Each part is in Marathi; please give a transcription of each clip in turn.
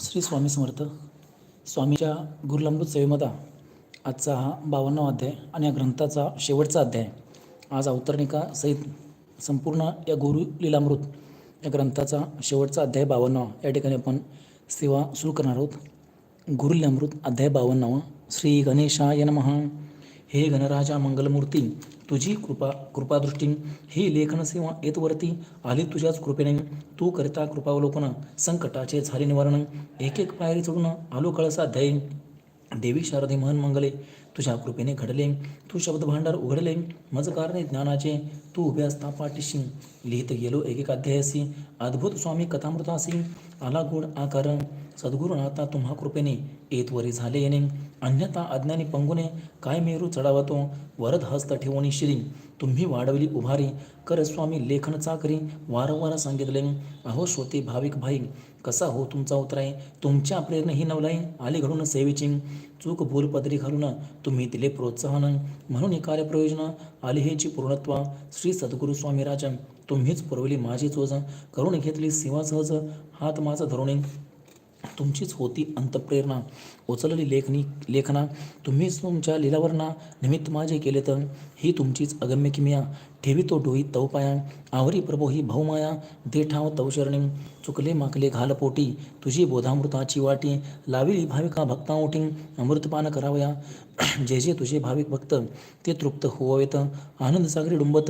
श्री स्वामी समर्थ. स्वामीच्या गुरुलामृत सेवेमधा आजचा हा बावन्नावा अध्याय आणि या ग्रंथाचा शेवटचा अध्याय. आज अवतरणिका सहित संपूर्ण या गुरु लीलामृत या ग्रंथाचा शेवटचा अध्याय बावन्नावा. या ठिकाणी आपण सेवा सुरू करणार आहोत. गुरुलीलामृत अध्याय बावन्नावा. श्री गणेशाय नमः. हे गणराजा मंगलमूर्ती तुझी कृपा कृपादृष्टी ही लेखन सेवा येतवरती आली तुझ्याच कृपेने. तू करता कृपावलोकन संकटाचे झाले निवारण एक एक पायरी चढून आलो कळसा देवी शारदे महन मंगले तुझ्या कृपेने घडले. तू शब्द भांडार उघडले मज कारणे ज्ञानाचे तू उभे असता पाठीशी लिहित गेलो एक एक अध्यायासी. अद्भुत स्वामी कथामृतासी आला गोड आकार सद्गुरुनाथा तुम्हा कृपेने येतवरी झाले येणे. अन्यथा अज्ञानी पंगुने काय मेरू चढावतो? वरद हस्त ठेवणी शिरी तुम्ही वाढवली उभारी. कर स्वामी लेखन चाकरी. वारंवार सांगितले. अहो श्रोते भाविक भाई कसा हो तुमचा उतराय? तुमच्या प्रेरणे ही नवलाई आली घडून सेवेची. चूक भूल पदरी घालून तुम्ही दिले प्रोत्साहन. म्हणून ही कार्यप्रयोजन आली हेची पूर्णत्व श्री सद्गुरू स्वामी राजा तुम्हीच पुरवली माझी चोज. करून घेतली सेवा सहज हात माझा धरुणे. तुमचीच होती अंतप्रेरणा. उचलली लेखनी लेखना. तुम्हीच तुमच्या लिलावरना निमित्त माझे केले तर ही तुमचीच अगम्य किमिया. ठेवी तो डोई तवपाया आवरी प्रभो ही भौमाया देठाव तवशरणी तव चुकले माकले घालपोटी तुझी बोधामृताची वाटी. लाविली भाविका भक्ता ओटी अमृतपान करावया. जे जे तुझे भाविक भक्त ते तृप्त होवेत आनंद सागरी डुंबत.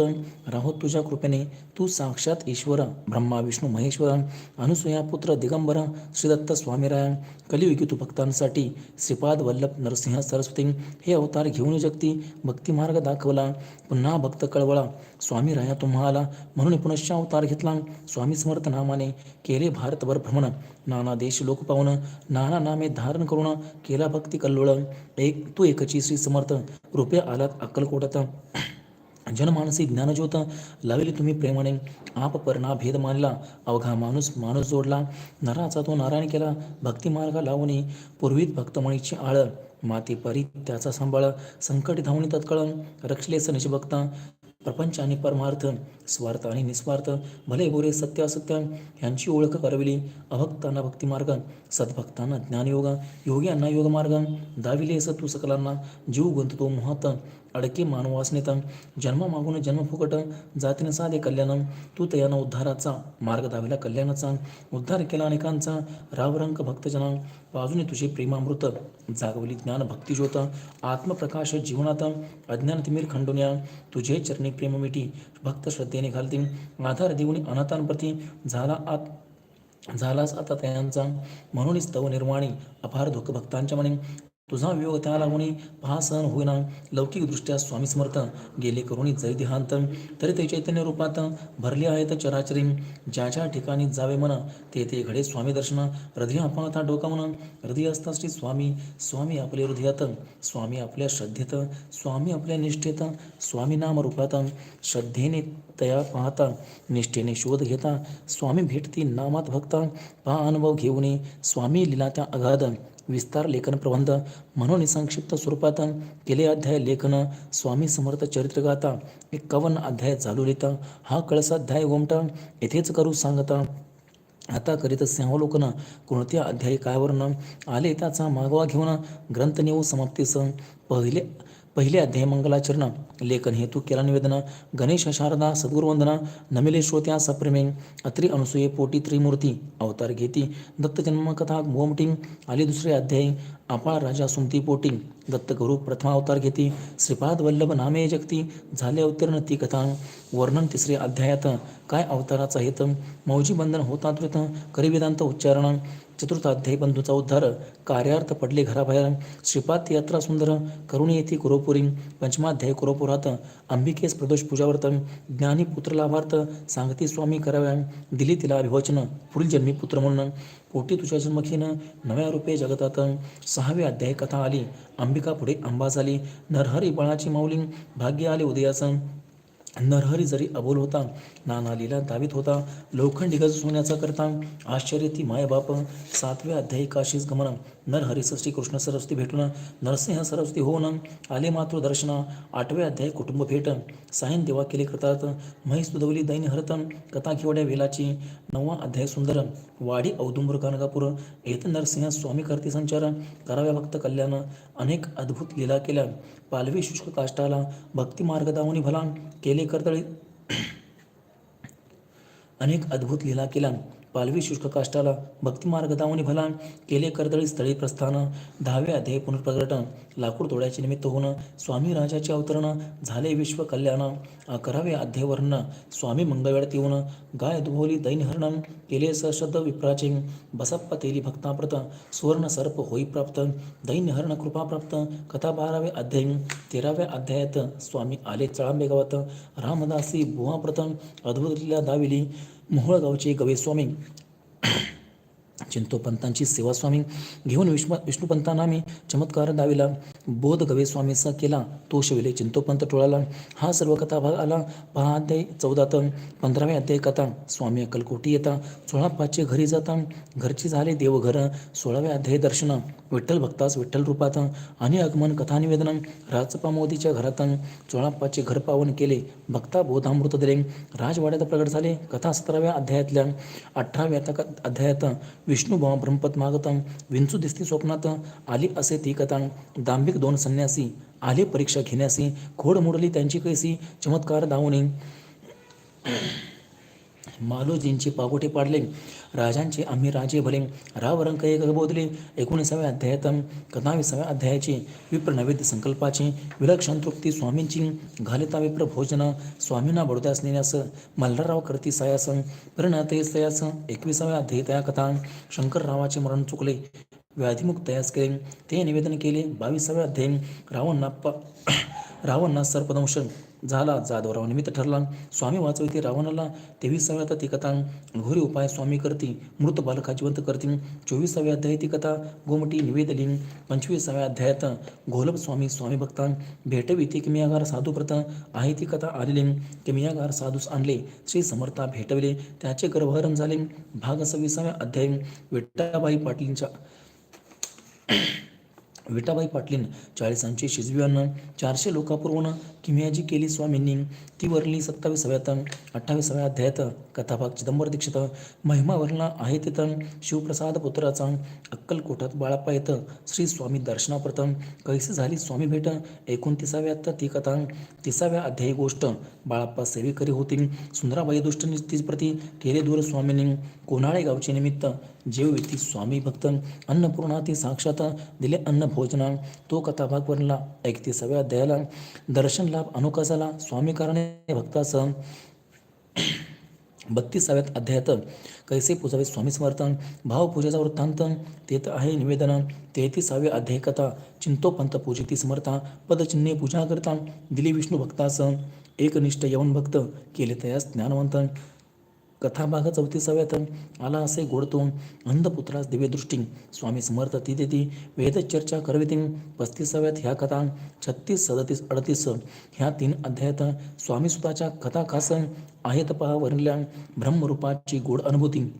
राहो तुझ्या कृपेने. तू साक्षात ईश्वर ब्रह्मा विष्णू महेश्वर. अनुसुया पुत्र दिगंबर श्रीदत्त स्वामीरायण कलियुगी तू भक्तांसाठी. श्रीपाद वल्लभ नरसिंह सरस्वती. हे अवतार घेऊन जगती. भक्तिमार्ग दाखवला. पुन्हा भक्त कळवळा. स्वामी राया तुम्हाला. म्हणून पुनश्च अवतार घेतला. स्वामी समर्थ नामाने केले भारतभर भ्रमण. नाना देश लोक पाहून नाना नामे धारण करून केला भक्ती कल्लोळ. एक तू एकची श्री समर्थ. रूपे आलात अक्कलकोटात. जनमानसी ज्ञानज्योत. लावली तुम्ही प्रेमाने. आप परणा भेद मानला. अवघा माणूस माणूस जोडला. नराचा तो नारायण केला. भक्तिमार्गा लावणी पूर्वीत भक्तमणीची आळ. माती परी त्याचा सांभाळ. संकट धावणी तत्कळ. रक्षले निशभक्ता प्रपंच आणि परमार्थ स्वार्थ आणि निस्वार्थ भले गोरे सत्य असत्य यांची ओळख करविली. अभक्तांना भक्तिमार्ग सद्भक्तांना ज्ञानयोग योग्यांना योगमार्ग. दाविले तू सकलांना जीव गुंततो महत. अडके मानवासनेत जन्म मागून जन्म फुकट. जातीने साधे कल्याण तू तयानं उद्धाराचा मार्ग दाविला कल्याणाचा. उद्धार केला अनेकांचा रावरंक भक्तजना. बाजूने तुझे प्रेमामृत जागवली ज्ञान भक्तिज्योत आत्मप्रकाश जीवनात अज्ञान तिमीर खंडोन्या. तुझे चरणी प्रेम मिटी भक्त श्रद्धेने घालतील आधार देऊन अनाथांप्रती झाला आत झालाच आता त्यांचा. म्हणूनच तव निर्माणी अपार दुःख भक्तांच्या मने तुझा वियोग त्या लागून पहा सहन होईना लौकिकदृष्ट्या स्वामी समर्थ गेले करुणी जरी देहांत. तरी ते चैतन्य रूपात भरले आहेत चराचरी. ज्या ज्या ठिकाणी जावे म्हणा ते ते घडे स्वामी दर्शन. हृदय पाहता डोका म्हण हृदय असता श्री स्वामी. स्वामी आपले हृदयात. स्वामी आपल्या श्रद्धेत. स्वामी आपल्या निष्ठेत. स्वामी नाम रूपात. श्रद्धेने तया पाहता निष्ठेने शोध घेता. स्वामी भेटती नामात भक्ता. पहा अनुभव घेऊन. स्वामी लिला त्या अगाध. विस्तार लेखन प्रबंध म्हणून संक्षिप्त स्वरूपात केले अध्याय लेखन स्वामी समर्थ चरित्रगाथा एक्कावन्न अध्याय चालू लिहिता. हा कळसा अध्याय गोमटा येथेच करू सांगता. आता करीत सिंहावलोकन कोणत्या अध्यायी कायवरनं आले त्याचा मागोवा घेऊन ग्रंथ नेऊ समाप्तीस. पहिले पहिले अध्याय मंगलाचरण लेखन हेतू केला निवेदन गणेश शारदा सद्गुरुवंदना नमिले श्रोत्या सप्रेमे अत्रि अनुसूये पोटी त्रिमूर्ती अवतार घेती दत्त जन्मकथा गोमटिंग आली दुसरे अध्याय आपाळ राजा सुमती पोटी दत्तगुरु प्रथमा अवतार घेती श्रीपाद वल्लभ नामे जगती झाले अवतीर्ण ती कथा वर्णन तिसरे अध्यायात काय अवताराचा हेत मौजी बंधन होता त्रित करी वेदांत उच्चारण चतुर्थ अध्याय बंधूचा उद्धार कार्यार्थ पडले घराबाहेर. श्रीपाद यात्रा सुंदर करुणी येथे कुरोपुरी पंचमाध्याय कुरोपुरात अंबिकेस प्रदोष पूजावर्त. ज्ञानी पुत्र लाभार्थ सांगती स्वामी कराव्या. दिली तिला अभिवचन पुढील जन्मी पुत्र म्हणून. पोटी तुझ्या जन्मखीन नव्या रूपे जगतात. सहावी अध्याय कथा आली अंबिका पुढे अंबा झाली. नरहरी बळाची माऊली भाग्य आले उदयासन नरहरी जरी अबोल होता नाना लीला दावीत होता लोखंडी गज सोन्याचा करता आश्चर्य ती मायबाप सातव्या अध्यायी काशीस गमन नर हरिसृष्टी कृष्ण सरस्वती भेटून नरसिंह सरस्वती होऊन आले मातृ दर्शन. आठवे अध्याय कुटुंब भेट. सायन देवा केले कृतार्थ. म्हैस दुधवली दैन हरत. कथा घेवड्या वेलाची. नववा अध्याय सुंदर. वाडी औदुंबर गाणगापूर. येत नरसिंह स्वामी करती संचार. कराव्या भक्त कल्याण. अनेक अद्भुत लीला केल्या. पालवी शुष्क काष्टाला भक्ती मार्ग दावणी भला. केले करतळी. अनेक अद्भुत लीला केला पालवी शुष्क काष्टाला भक्तिमार्ग दावणी भला केले कर्दळी स्थळी प्रस्थान दहावे अध्याय पुनर्प्रगट लाकूड तोड्याचे निमित्त होऊन स्वामी राजाचे अवतरण झाले विश्व कल्याण अकरावे अध्याय वर्ण स्वामी मंगळवेळात येऊन गाय दुभोली दैनहरण केले सशब्द विप्राचे बसप्पा तेली भक्ताप्रत सुवर्ण सर्प होई प्राप्त दैन्यहरण कृपा प्राप्त कथा बारावे अध्याय तेराव्या अध्यायात स्वामी आले चळांबे गावात रामदासी बुवा प्रथम अद्भुत दाविली मोहोळ गावचे गवे स्वामी चिंतोपंतांची सेवा स्वामी. घेऊन विष्णू विष्णुपंतांना मी चमत्कार दाविला. बोध गवेस्वामीचा केला. तो शिवले चिंतोपंत टोळाला. हा सर्व कथा भाग आला पहा अध्याय चौदात पंधराव्या अध्याय कथा. स्वामी अक्कलकोटी येता. सोळा पाचचे घरी जाता. घरची झाले देवघर. सोळाव्या अध्याय दर्शन. विठ्ठल भक्तास विठ्ठल रूपात. आणि आगमन कथानिवेदन राजपा मोदीच्या घरात. सोळा पाचचे घर पावन केले. भक्ता बोधामृत दिले. राजवाड्यात प्रगट झाले. कथा सतराव्या अध्यायातल्या अठराव्या अध्यायात विष्णुभाव ब्रह्मपद मागतम विंचू दिसती स्वप्नात आली असे ती कथा दांभिक दोन संन्यासी आले परीक्षा घेण्यासी खोड मोडली त्यांची कैसी चमत्कार दावणे मालोजींचे पागोटे पाडले राजांचे आम्ही राजे भले रावरंक एक बोधले एकोणीसाव्या अध्यायातम कथाविसाव्या अध्यायाची विप्र नैवेद्य संकल्पाची विलक्षण तृप्ती स्वामींची घालिता विप्र भोजन स्वामींना बडोद्यास नेण्यास मल्हारराव करती सायास परिणते सयास एकविसाव्या अध्यायतया कथा शंकररावाचे मरण चुकले. व्याधिमुक्त तयास केले. ते निवेदन केले. बावीसाव्या अध्याय रावणना प रावणना सर्पदंश झाला जाधवराव निमित्त ठरला. स्वामी वाचविते रावणाला. तेविसाव्या ती कथा. घोरी उपाय स्वामी करती. मृत बालका जिवंत करती. चोवीसाव्या अध्याय ती कथा. गोमटी निवेदली. पंचवीसाव्या अध्यायात घोलप स्वामी स्वामी भक्ता. भेटवी ती किमियागार साधू प्रथा. आहे ती कथा आलेली. किमियागार साधूस आणले. श्री समर्था भेटवले. त्याचे गर्भहरण झाले. भाग सव्वीसाव्या अध्याय. विठ्ठाबाई पाटीलच्या विटाबाई पाटलीन चाळीसांची अन्न. चारशे लोकापूर्वण. किमयाजी केली स्वामींनी. ती वरली सत्तावीसाव्यात अठ्ठावीसाव्या अध्यायात कथाभाग चिदंबर दीक्षित. महिमा वरला आहे तिथं शिवप्रसाद पुत्राचा. अक्कलकोटात बाळाप्पा येतं. श्री स्वामी दर्शनाप्रथम. कैसी झाली स्वामी भेट? एकोणतीसाव्यात ती कथा. तिसाव्या अध्यायी गोष्ट. बाळाप्पा सेवेकरी होती सुंदराबाई दुष्ट तीच केले दूर स्वामींनी. कोणाळे गावचे निमित्त. जेव व्यक्ती स्वामी भक्त. अन्नपूर्णा ती साक्षात. दिले अन्न भोजना. तो कथाभाग वरला एकतीसाव्या अध्यायाला. दर्शनला लाभ अनोखा स्वामी कारणे भक्तासह बत्तीसाव्यात अध्यायात कैसे पूजावे स्वामी समर्थन भावपूजेचा वृत्तांत तेत आहे निवेदन. तेहतीसावे अध्याय कथा चिंतोपंत पूजिती समर्था पदचिन्हे पूजा करता दिली विष्णू भक्तासह एकनिष्ठ यवन भक्त केले तयास ज्ञानवंत कथाभाग चौतीसाव्यात आला असे गोडतो अंधपुत्रास दिव्यदृष्टी. स्वामी समर्थ ती देती. वेदचर्चा करविती पस्तीसाव्यात ह्या कथा. छत्तीस सदतीस अडतीस. ह्या तीन अध्यायात स्वामीसुताच्या कथा खास आहेत पहा वरल्या ब्रह्मरूपाची गोड अनुभूती.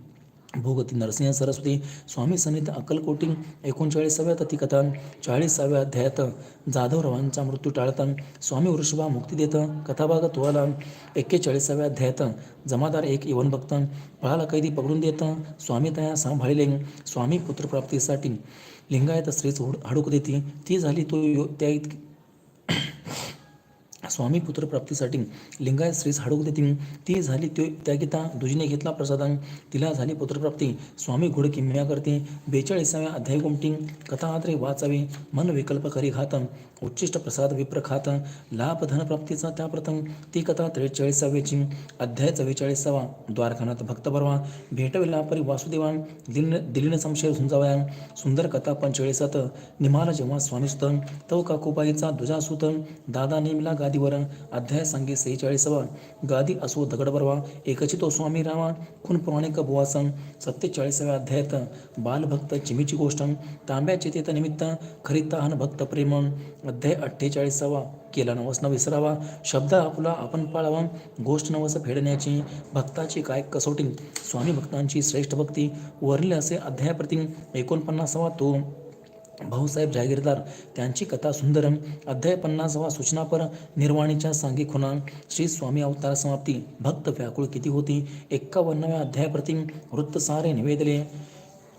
भोगती नरसिंह सरस्वती स्वामी सन्निध अक्कलकोटी एकोणचाळीसाव्या कथा चाळीसाव्या अध्यायात जाधवरावांचा मृत्यू टाळता स्वामी वृषभा मुक्ती देत कथाभाग तोहाला एक्केचाळीसाव्या अध्यायात जमादार एक यवन भक्त पळाला कैदी पकडून देत स्वामी तया सांभाळिले स्वामी पुत्रप्राप्तीसाठी लिंगायत स्त्रीच हाडूक देती ती झाली तो यो त्या इतकी स्वामी पुत्रप्राप्तीसाठी लिंगायत स्त्रीस हाडूक देती ती झाली तो त्या गीता दुजीने घेतला प्रसादांग तिला झाली पुत्रप्राप्ती. स्वामी घोड किम्या करते. बेचाळीसाव्या अध्याय गुमटी कथा आत्रे मन विकल्प करी घात उच्चिष्ट प्रसाद विप्रखात लाभ धनप्राप्तीचा त्या प्रथम ती कथा त्रेचाळीसाव्याची अध्याय चव्वेचाळीसावा द्वारखानात भक्त बरवा भेटविला परी वासुदेवान दिलीन दिलीन संशय झुंजावया सुंदर कथा पंचेळीसात निमाला जेव्हा स्वामीस्त तव काकुबाईचा दुजासूत दादा नेमला गादीवर अध्याय सांगे सेहेचाळीसावा गादी असो दगड बरवा एकचितो स्वामी रामा खून पौराणिक बुवासन सत्तेचाळीसाव्या अध्यायात बालभक्त चिमीची गोष्ट तांब्याचे तेत निमित्त खरिताहन भक्त प्रेम अध्याय अठ्ठेचाळीसावा. केला नवस न विसरावा. शब्द आपला आपण पाळावा. गोष्ट नवस फेडण्याची भक्ताची काय कसोटी? स्वामी भक्तांची श्रेष्ठ भक्ती. वरले असे अध्यायाप्रती एकोणपन्नासावा तो. भाऊसाहेब जागीरदार त्यांची कथा सुंदर अध्याय पन्नासावा सूचनापर निर्वाणीच्या सांगी खुना श्री स्वामी अवतार समाप्ती. भक्त व्याकुळ किती होती? एक्कावन्नाव्या अध्यायाप्रती वृत्तसारे निवेदले.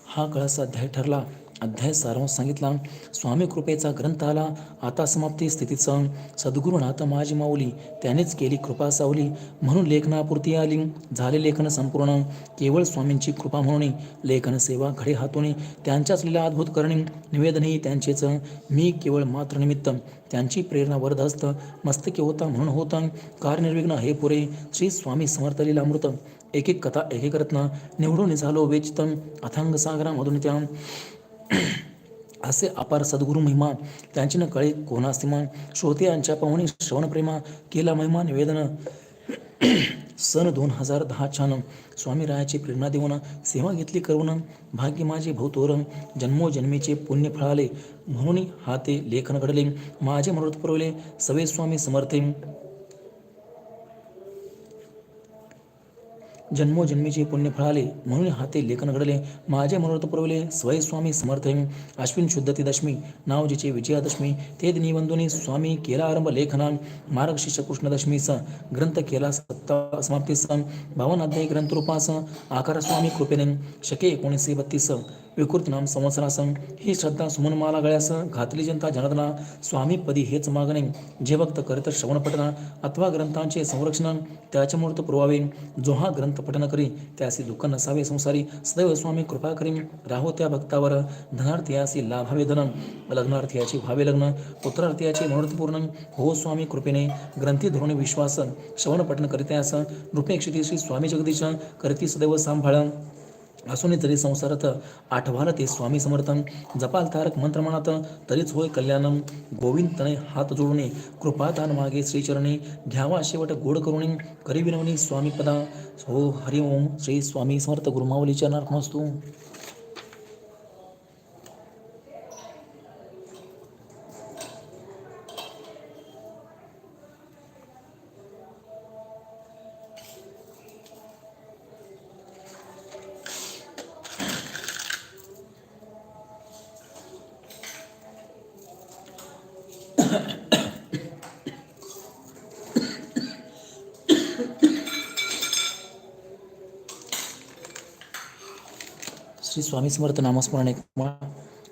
हा कळस अध्याय ठरला. अध्याय सारांश सांगितला. स्वामी कृपेचा ग्रंथ आला. आता समाप्ती स्थितीचा. सद्गुरुनाथ माझी माऊली त्यानेच केली कृपा सावली. म्हणून लेखनापुरती आली. झाले लेखन संपूर्ण. केवळ स्वामींची कृपा म्हणून लेखन सेवा घडे हातोने त्यांच्याच लीला अद्भुत करणे. निवेदनही त्यांचेच. मी केवळ मात्र निमित्त. त्यांची प्रेरणा वरदहस्त मस्तके होता म्हणून होता. कारनिर्विघ्न हे पुरे. श्री स्वामी समर्थ लीलामृत. एक एक कथा एक एक रत्न. निवडून झालो वेचितम अथांग सागरामधून त्या. असे अपार सद्गुरु महिमा त्यांची न कळे कोणा श्रोते यांच्या पाहुणे श्रवणप्रेमा केला महिमा निवेदन. सन दोन हजार दहा छान. स्वामी रायाची प्रेरणा देऊन सेवा घेतली करून भाग्य माझे भवतोर जन्मोजन्मीचे पुण्य फळाले. म्हणून हा ते लेखन घडले. माझे मनोरथ पुरवले. सवे स्वामी समर्थे. जन्मोजन्मीचे पुण्य फळाले. म्हणून हाते लेखन घडले. माझे मनोरथ पुरवले. स्वय स्वामी समर्थ अश्विन शुद्ध ती दशमी. नाव जिचे विजयादशमी. ते दिनी स्वामी केला आरंभ लेखना. मार्गशीर्ष कृष्णदशमी स. ग्रंथ केला सत्ता समाप्तीस बावन अध्याय ग्रंथ रूपास आकार स्वामी कृपेने. शके एकोणीसशे बत्तीस विकृत नाम संवत्सरासन ही श्रद्धा सुमन माला गळ्यास घातली जनता जनार्दना स्वामीपदी हेच मागणे. जे भक्त करीत श्रवण पठना अथवा ग्रंथांचे संरक्षण त्याच्या मूर्त पुरवावे. जो हा ग्रंथ पठन करी त्यासी दुःख नसावे संसारी. सदैव स्वामी कृपा करी राहो त्या भक्तावर. धनार्थीयासी लाभावे धन लग्नार्थीयाचे व्हावे लग्न पुत्रार्थियाची मनोरथ पूर्ण हो स्वामी कृपेने ग्रंथी धोरणे विश्वास श्रवण पठन करीत्यास. रूपे श्री स्वामी जगदीश करती सदैव सांभाळ. असून तरी संसारात आठवाल ते स्वामी समर्थन जपाल तारक मंत्र म्हणत तरीच होय कल्याणम. गोविंद तने हात जोडणे कृपादान मागे श्रीचरणी. घ्यावा शेवट गोड करुणी करी विनवणी स्वामी पदा. हो हरिओम श्री स्वामी समर्थ. गुरुमावलीच्या नार्थ स्वामी समर्थ नामस्मरण एक माळ.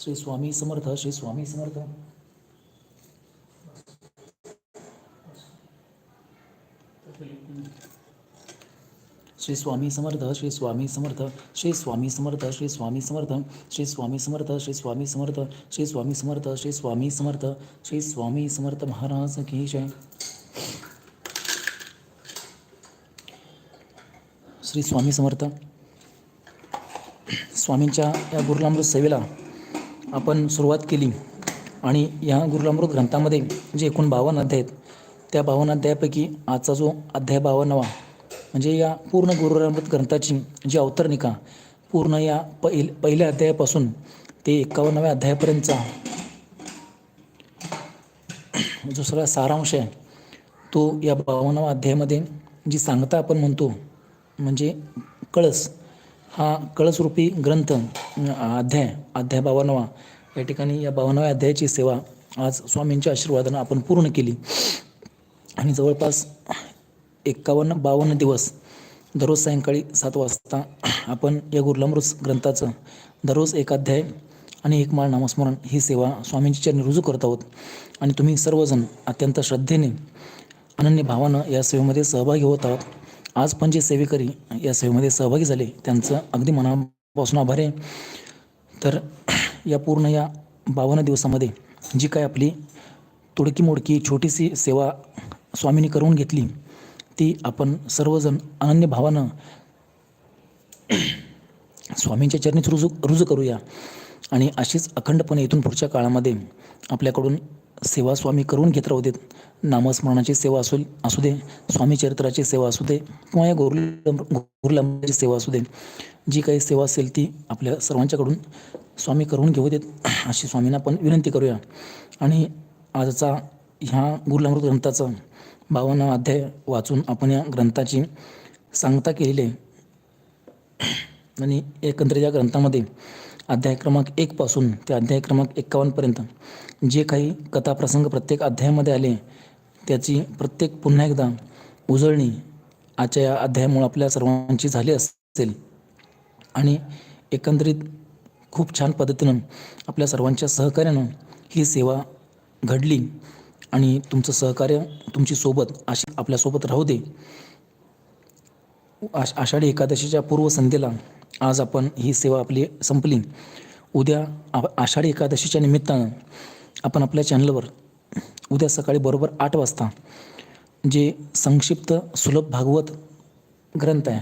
श्री स्वामी समर्थ श्री स्वामी समर्थ श्री स्वामी समर्थ श्री स्वामी समर्थ श्री स्वामी समर्थ श्री स्वामी समर्थ श्री स्वामी समर्थ श्री स्वामी समर्थ श्री स्वामी समर्थ श्री स्वामी समर्थ श्री स्वामी समर्थ महाराज की जय श्री स्वामी समर्थ स्वामींच्या या गुरुलामृत सेवेला आपण सुरुवात केली आणि या गुरुलामृत ग्रंथामध्ये जे एकूण बावन्न अध्याय आहेत त्या बावन्न अध्यायापैकी आजचा जो अध्याय बावन्नवा म्हणजे या पूर्ण गुरुलामृत ग्रंथाची जी अवतरणिका पूर्ण या पहिल पहिल्या अध्यायापासून ते एकावन्नाव्या अध्यायापर्यंतचा जो सगळा सारांश आहे तो या बावन्नाव्या अध्यायामध्ये जी सांगता आपण म्हणतो म्हणजे कळस हा कळसरूपी ग्रंथ अध्याय अध्याय बावनवा या ठिकाणी या बावन्नाव्या अध्यायाची सेवा आज स्वामींच्या आशीर्वादानं आपण पूर्ण केली. आणि जवळपास एक्कावन्न बावन्न दिवस दररोज सायंकाळी सात वाजता आपण या गुरुलामृत ग्रंथाचं दररोज एक अध्याय आणि एक माळ नामस्मरण ही सेवा स्वामींची चरणी रुजू करत आहोत. आणि तुम्ही सर्वजण अत्यंत श्रद्धेने अनन्य भावानं या सेवेमध्ये सहभागी होत आहोत. आज पण जे सेवेकरी या सेवेमध्ये सहभागी झाले त्यांचं अगदी मनापासून आभार आहे. तर या पूर्ण या बावन्न दिवसामध्ये जी काय आपली तुडकी मोडकी छोटीशी सेवा स्वामींनी करून घेतली ती आपण सर्वजण अनन्य भावानं स्वामींच्या चरणीच रुजू रुजू करूया. आणि अशीच अखंडपणे इथून पुढच्या काळामध्ये आपल्याकडून सेवा स्वामी करून घेत राहू देत. नामस्मरणाची सेवा असू असू दे. स्वामी चरित्राची सेवा असू दे किंवा या गोरुल गोरुलाची सेवा असू दे. जी काही सेवा असेल ती आपल्या सर्वांच्याकडून स्वामी करून घेऊ देत. अशी स्वामींना आपण विनंती करूया. आणि आजचा ह्या गुरुलामृत ग्रंथाचा बावन्न अध्याय वाचून आपण या ग्रंथाची सांगता केलेली आहे. आणि एकंदरीत या ग्रंथामध्ये अध्याय क्रमांक एकपासून ते अध्याय क्रमांक एक्कावन्नपर्यंत जे काही कथाप्रसंग प्रत्येक अध्यायामध्ये आले त्याची प्रत्येक पुन्हा एकदा उजळणी आजच्या या अध्यायामुळे आपल्या सर्वांची झाली असेल. आणि एकंदरीत खूप छान पद्धतीनं आपल्या सर्वांच्या सहकार्यानं ही सेवा घडली आणि तुमचं सहकार्य तुमची सोबत अशी आपल्यासोबत राहू दे. आषाढी एकादशीच्या पूर्वसंध्येला आज आपण ही सेवा आपली संपली. उद्या आषाढी एकादशीच्या निमित्तानं आपण आपल्या चॅनलवर उद्या सकाळी बरोबर आठ वाजता जे संक्षिप्त सुलभ भागवत ग्रंथ आहे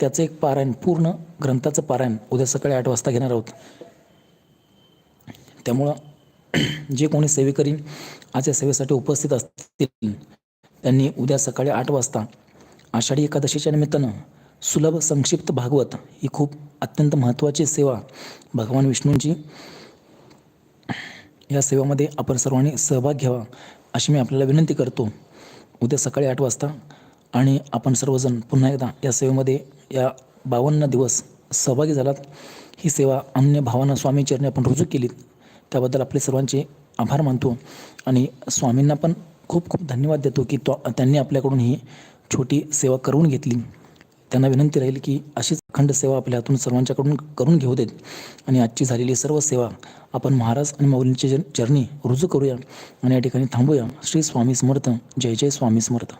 त्याचं एक पारायण पूर्ण ग्रंथाचं पारायण उद्या सकाळी आठ वाजता घेणार आहोत. त्यामुळं जे कोणी सेवेकरी आज या सेवेसाठी उपस्थित असतील त्यांनी उद्या सकाळी आठ वाजता आषाढी एकादशीच्या निमित्तानं सुलभ संक्षिप्त भागवत ही खूप अत्यंत महत्त्वाची सेवा भगवान विष्णूंची. या सेवेमध्ये आपण सर्वांनी सहभाग घ्यावा अशी मी आपल्याला विनंती करतो. उद्या सकाळी आठ वाजता आणि आपण सर्वजण पुन्हा एकदा या सेवेमध्ये या बावन्न दिवस सहभागी झालात. ही सेवा अन्य भावांना स्वामी चरणी आपण रुजू केलीत. त्याबद्दल आपले सर्वांचे आभार मानतो आणि स्वामींना पण खूप खूप धन्यवाद देतो की तो त्यांनी आपल्याकडून ही छोटी सेवा करून घेतली. त्यांना विनंती राहील की अशीच अखंड सेवा आपल्या हातून सर्वांच्याकडून करून घेऊ देत. आणि आजची झालेली सर्व सेवा आपण महाराज आणि मौलींच्या चरणी रुजू करूया आणि या ठिकाणी थांबूया. श्री स्वामी समर्थ. जय जय स्वामी समर्थ.